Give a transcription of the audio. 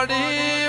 વાડી